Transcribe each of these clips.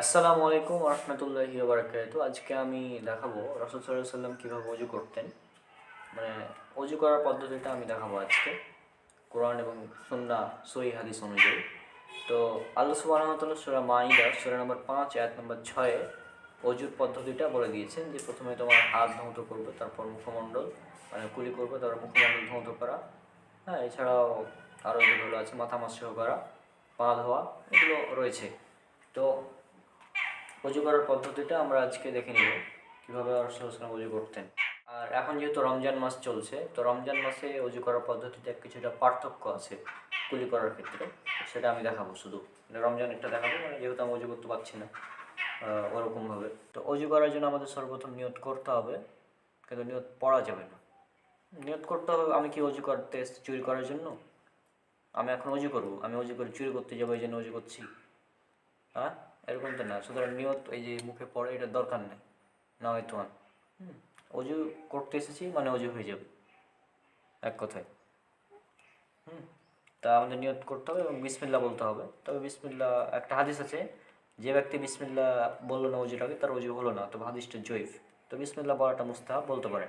আসসালামু আলাইকুম রহমতুল্লাহি বারাকাতু আজকে আমি দেখাবো সাল্লাহ সাল্লাম কীভাবে অজু করতেন। মানে অজু করার পদ্ধতিটা আমি দেখাবো আজকে। কোরআন এবং সুন্না সই হাদিস অনুযায়ী। তো আল্লাহ সুবাহতাল্লাহ সুরা মাইদা সুরা নম্বর পাঁচ এক নম্বর ছয়ে অজুর পদ্ধতিটা বলে দিয়েছেন যে প্রথমে তোমার হাত ধৌত করবে, তারপর মুখমণ্ডল মানে কুলি করবে, তারপর মুখমণ্ডল ধৌত করা। হ্যাঁ এছাড়াও আরও যেগুলো আছে, মাথা মাসেও করা, পা ধোয়া, এগুলো রয়েছে। তো অজু করার পদ্ধতিটা আমরা আজকে দেখে নিব, কীভাবে রসুলাম অজু করতেন আর এখন যেহেতু রমজান মাস চলছে, তো রমজান মাসে অজু করার পদ্ধতিতে কিছুটা পার্থক্য আছে কুলি করার ক্ষেত্রে, সেটা আমি দেখাবো শুধু। মানে রমজান একটা দেখাবো মানে যেহেতু আমি অজু করতে পারছি না ওরকমভাবে। তো অজু করার জন্য আমাদের সর্বপ্রথম নিয়ত করতে হবে, কিন্তু নিয়ত পড়া যাবে না। নিয়ত করতে হবে, আমি কি অজু করতে এসেছি চুরি করার জন্য? আমি এখন অজু করব, আমি অজু করে চুরি করতে যাব, এই জন্য অজু করছি। হ্যাঁ? এরকম তো না সুতরাং নিয়ত এই যে মুখে পড়ে এটা দরকার নেই। না হয়তো হুম, অজু করতে এসেছি মানে অজু হয়ে যাবে। এক কথায়। হুম। তা আমাদের নিয়ত করতে হবে এবং বিসমিল্লা বলতে হবে। তবে বিসমিল্লা একটা হাদিস আছে যে ব্যক্তি বিসমিল্লা বলল না অজুটাকে তার অজু হলো না তো হাদিসটা জৈব তো বিসমিল্লা বলাটা মুস্তাহাব বলতে পারেন।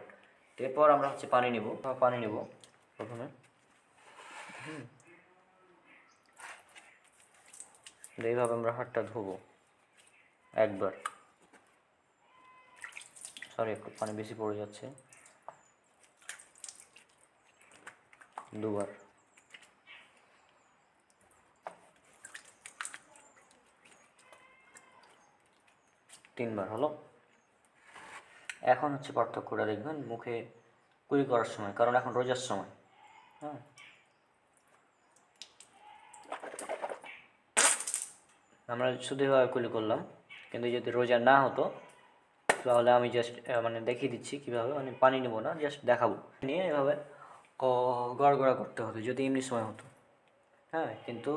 এরপর আমরা হচ্ছে পানি নিব। পানি নিব প্রথমে। তো এইভাবে আমরা হাতটা ধোবো, একবার। সরি একটু পানি বেশি পড়ে যাচ্ছে। দুবার। তিনবার হলো। এখন হচ্ছে পার্থক্যটা দেখবেন মুখে কুড়ি করার সময়, কারণ এখন রোজার সময় হ্যাঁ? আমরা শুধু এভাবে কুলি করলাম। কিন্তু যদি রোজা না হতো, তাহলে আমি জাস্ট মানে দেখিয়ে দিচ্ছি কীভাবে মানে পানি নেব না জাস্ট দেখাবো। নিয়ে এভাবে গড়গড়া করতে হতো, যদি এমনি সময় হতো। হ্যাঁ কিন্তু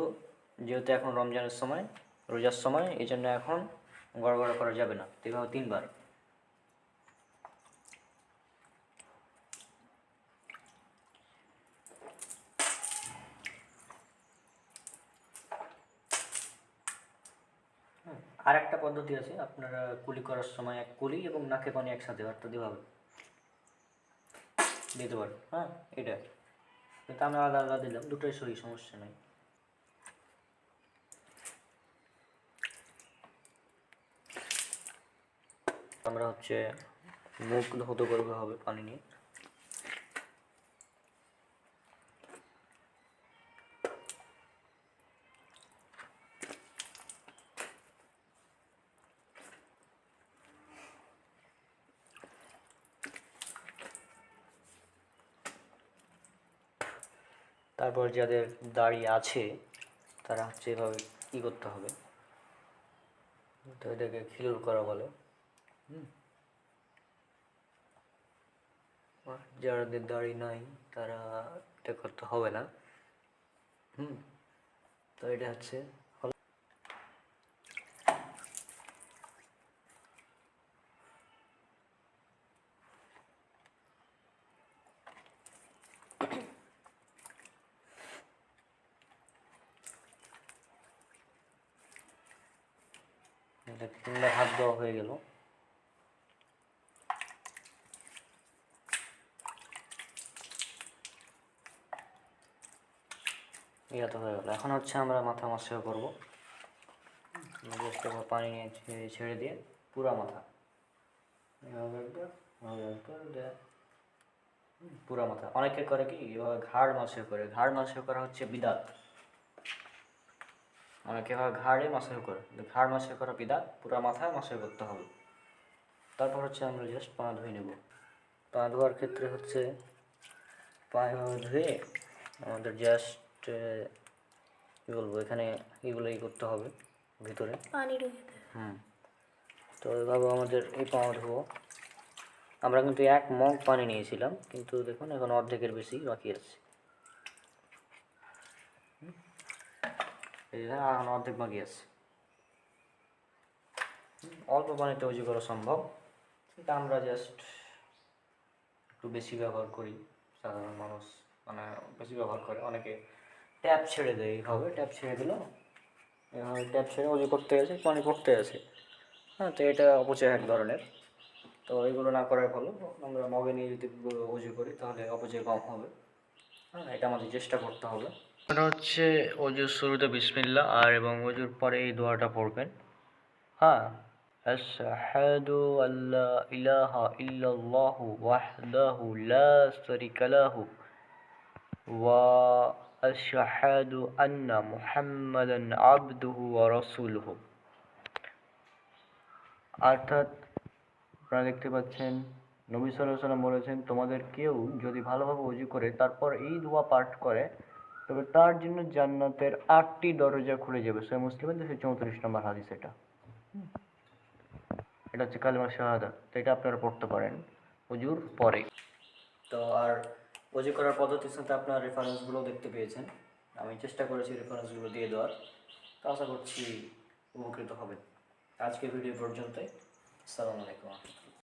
যেহেতু এখন রমজানের সময়, রোজার সময় এই জন্য এখন গড়গড়া করা যাবে না। এভাবে তিনবার। আর একটা পদ্ধতি আছে, আপনারা কুলি করার সময় এক কুলি এবং নাকে পানি একসাথে, অর্থাৎ এভাবে। দিতে পারেন হ্যাঁ এটা। কিন্তু আমরা আলাদা আলাদা দিলাম, দুটোই সহি, সমস্যা নেই। আমরা হচ্ছে মুখ ধৌত করবে হবে পানি নিয়ে। তারপর যাদের দাড়ি আছে, তারা হচ্ছে এভাবে কী করতে হবে। তো এটাকে খিলুর করা বলে। যাদের দাড়ি নাই, তারা এটা করতে হবে না। হুম। তো এটা হচ্ছে হল- এটা তিনবার হাত দেওয়া হয়ে গেল। এটা তো হয়ে গেল। এখন হচ্ছে আমরা মাথা মাসেও করব। জাস্ট একবার পানি ছেড়ে দিয়ে পুরা মাথা। পুরা মাথা। অনেকে করে কি ঘাড় মাসে করে। ঘাড় মাসে করা হচ্ছে বিদাত। অনেকে হয় ঘাড়ে মাসে করে। ঘাড় মাসে করা বিদাত পুরা মাথায় মাসে করতে হবে। তারপর হচ্ছে আমরা জাস্ট পা ধুয়ে নেব। পা ধোয়ার ক্ষেত্রে হচ্ছে পা ধুয়ে আমাদের জাস্ট কী বলব এখানে এগুলো ই করতে হবে ভিতরে। পানি হুম। তো এভাবে আমাদের এই পা ধোবো। আমরা কিন্তু এক মগ পানি নিয়েছিলাম কিন্তু দেখুন এখন অর্ধেকের বেশি বাকি আছে। এই এখন অর্ধেক বাকি আছে। অল্প পানিতে উজু করা সম্ভব। কিন্তু আমরা জাস্ট একটু বেশি ব্যবহার করি, সাধারণ মানুষ মানে বেশি ব্যবহার করে। অনেকে ট্যাপ ছেড়ে দেয় এইভাবে, ট্যাপ ছেড়ে দিল। এভাবে ট্যাপ ছেড়ে অজু করতে গেছে পানি পড়তে আছে। হ্যাঁ তো এটা অপচয় এক ধরনের। তো এগুলো না করার ফলে আমরা মগে নিয়ে যদি অজু করি, তাহলে অপচয় কম হবে। এটা আমাদের চেষ্টা করতে হবে। এটা হচ্ছে অজুর শুরুতে বিসমিল্লা আর এবং অজুর পরে এই দোয়াটা পড়বেন। হ্যাঁ। أشهد أن لا إله إلا الله وحده لا شريك له وأشهد أن محمدا عبده ورسوله অর্থাৎ আপনারা দেখতে পাচ্ছেন নবী সাল্লাহ সাল্লাম বলেছেন, তোমাদের কেউ যদি ভালোভাবে অজু করে, তারপর এই দোয়া পাঠ করে, তবে তার জন্য জান্নাতের আটটি দরজা খুলে যাবে। সে মুসলিমের দুশো চৌত্রিশ নম্বর হাদিস এটা। এটা হচ্ছে কালিমা শাহাদা। তো এটা আপনারা পড়তে পারেন অজুর পরে। তো আর অজু করার পদ্ধতির সাথে আপনার রেফারেন্সগুলো দেখতে পেয়েছেন। আমি চেষ্টা করেছি রেফারেন্সগুলো দিয়ে দেওয়ার। তো আশা করছি উপকৃত হবেন আজকের ভিডিও পর্যন্তই। আসসালামু আলাইকুম।